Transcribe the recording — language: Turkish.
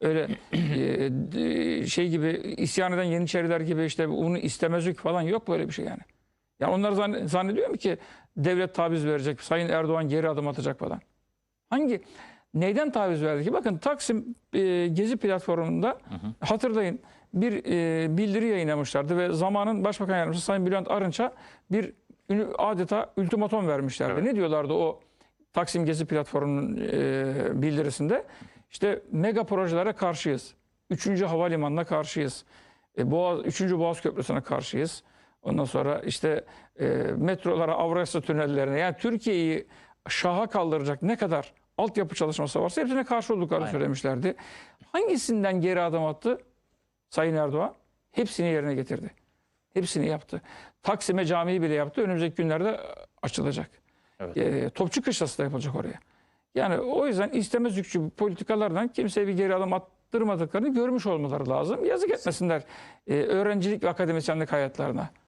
öyle e, şey gibi isyan eden Yeniçeriler gibi işte bunu istemezlik falan yok böyle bir şey yani. Ya onlar zann- zannediyor mu ki devlet taviz verecek, Sayın Erdoğan geri adım atacak falan. Hangi neyden taviz verdi ki? Bakın Taksim e, Gezi platformunda hatırlayın bir e, bildiri yayınlamışlardı ve zamanın Başbakan Yardımcısı Sayın Bülent Arınç'a bir adeta ultimatom vermişlerdi. Evet. Ne diyorlardı o Taksim Gezi platformunun e, bildirisinde? İşte mega projelere karşıyız. Üçüncü havalimanına karşıyız. E, Boğaz, üçüncü Boğaz Köprüsü'ne karşıyız. Ondan sonra işte e, metrolara, Avrasya tünellerine yani Türkiye'yi şaha kaldıracak ne kadar altyapı çalışması varsa hepsine karşı olduklarını Aynen. söylemişlerdi. Hangisinden geri adım attı Sayın Erdoğan? Hepsini yerine getirdi. Hepsini yaptı. Taksim'e camiyi bile yaptı. Önümüzdeki günlerde açılacak. Evet. E, Topçu Kışlası da yapılacak oraya. Yani o yüzden istemez yükçü politikalardan kimseye bir geri adım attırmadıklarını görmüş olmaları lazım. Yazık etmesinler e, öğrencilik ve akademisyenlik hayatlarına.